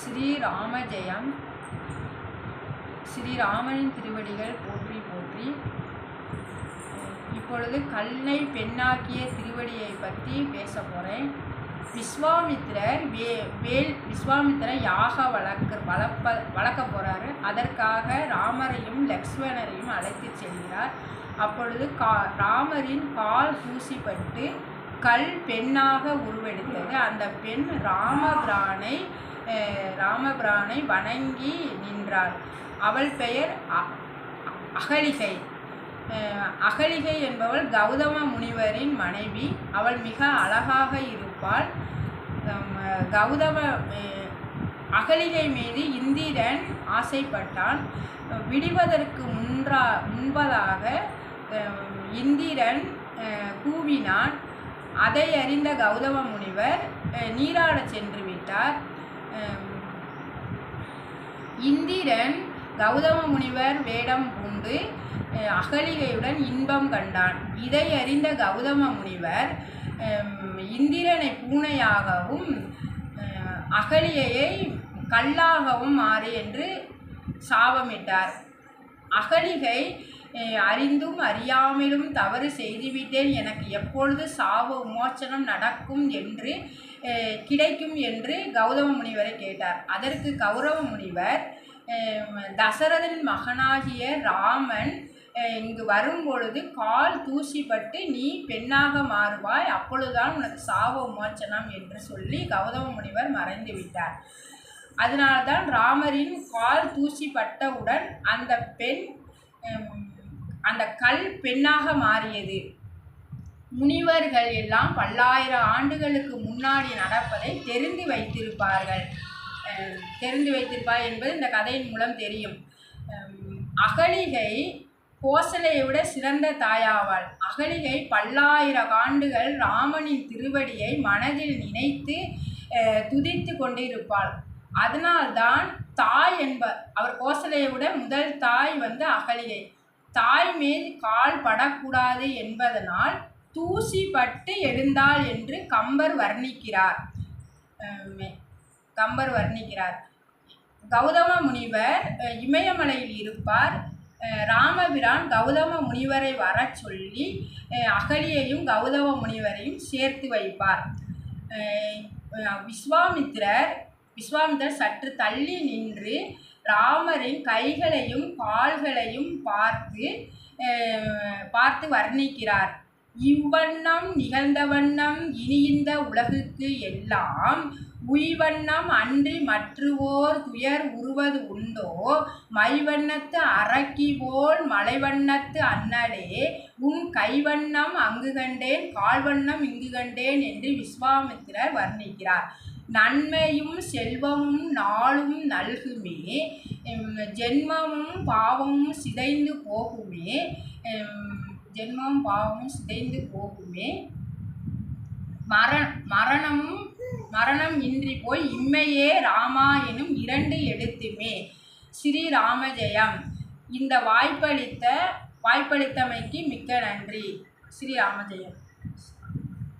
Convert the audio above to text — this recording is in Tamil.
ஸ்ரீராம ஜெயம் ஸ்ரீராமனின் திருவடிகள் போற்றி போற்றி. இப்பொழுது கல்லை பெண்ணாக்கிய திருவடியை பற்றி பேச போகிறேன் விஸ்வாமித்திரர் வே வேல் விஸ்வாமித்திரர் யாக வளர்க்க வளர்ப்ப வளர்க்க போகிறாரு அதற்காக ராமரையும் லக்ஷ்மணரையும் அழைத்து செல்கிறார். அப்பொழுது கா ராமரின் கால் தூசிப்பட்டு கல் பெண்ணாக உருவெடுத்தது. அந்த பெண் ராமபிரானை ராமபிரானை வணங்கி நின்றாள் அவள் பெயர் அ- அகலிகை. அகலிகை என்பவள் கௌதம முனிவரின் மனைவி. அவள் மிக அழகாக இருப்பாள். கௌதம அகலிகை மீது இந்திரன் ஆசைப்பட்டான். விடுவதற்கு முன்றா முன்பதாக இந்திரன் கூவினான். அதை அறிந்த கௌதம முனிவர் நீராட நீராடச் சென்று விட்டார். இந்திரன் கௌதம முனிவர் வேடம் பூண்டு அகலிகையுடன் இன்பம் கண்டான். இதை அறிந்த கௌதம முனிவர் இந்திரனை பூனையாகவும் அகலிகையை கல்லாகவும் மாறு என்று சாபமிட்டார். அகலிகை அறிந்தும் அறியாமலும் தவறு செய்துவிட்டேன். எனக்கு எப்பொழுது சாவு விமோச்சனம் நடக்கும் என்று கிடைக்கும் என்று கௌதம முனிவரை கேட்டார். அதற்கு கௌரவ முனிவர் தசரதன் மகனாகிய ராமன் இங்கு வரும்பொழுது கால் தூசிப்பட்டு நீ பெண்ணாக மாறுவாய் அப்பொழுதுதான் உனக்கு சாவ விமோச்சனம் என்று சொல்லி கௌதம முனிவர் மறைந்து விட்டார். அதனால்தான் ராமரின் கால் தூசிப்பட்டவுடன் அந்த பெண் அந்த கல் பெண்ணாக மாறியது. முனிவர்கள் எல்லாம் பல்லாயிரம் ஆண்டுகளுக்கு முன்னாடி நடப்பதை தெரிந்து வைத்திருப்பார்கள். தெரிந்து வைத்திருப்பார் என்பது இந்த கதையின் மூலம் தெரியும். அகலிகை கோசலையை விட சிறந்த தாயாவாள். அகலிகை பல்லாயிரம் ஆண்டுகள் ராமனின் திருவடியை மனதில் நினைத்து துதித்து கொண்டிருப்பாள். அதனால்தான் தாய் என்ப அவர் கோசலையை விட முதல் தாய் வந்து அகலிகை. தாய் மேல் கால் படக்கூடாது என்பதனால் தூசி பட்டு எழுந்தாள் என்று கம்பர் வர்ணிக்கிறார். கம்பர் வர்ணிக்கிறார். கௌதம முனிவர் இமயமலையில் இருப்பார். ராமபிரான் கௌதம முனிவரை வரச் சொல்லி அகலியையும் கௌதம முனிவரையும் சேர்த்து வைப்பார். விஸ்வாமித்திரர் விஸ்வாமித்திரர் சற்று தள்ளி நின்று ராமரின் கைகளையும் கால்களையும் பார்த்து பார்த்து வர்ணிக்கிறார். இவ்வண்ணம் நிகழ்ந்த வண்ணம் இனி இந்த உலகுக்கு எல்லாம் உய்வண்ணம் அன்றி மற்றுவோர் துயர் உருவது உண்டோ மைவண்ணத்து அரக்கி போல் மலைவண்ணத்து அண்ணலே உன் கைவண்ணம் அங்கு கண்டேன் கால்வண்ணம் இங்கு கண்டேன் என்று விஸ்வாமித்திரர் வர்ணிக்கிறார். நன்மையும் செல்வமும் நாளும் நல்குமே. ஜென்மமும் பாவமும் சிதைந்து போகுமே. ஜென்மம் பாவமும் சிதைந்து போகுமே. மர மரணமும் மரணம் இன்றி போய் இம்மையே ராமா எனும் இரண்டு எழுத்துமே. ஸ்ரீராமஜெயம். இந்த வாய்ப்பளித்த வாய்ப்பளித்தமைக்கு மிக்க நன்றி. ஸ்ரீராமஜெயம்.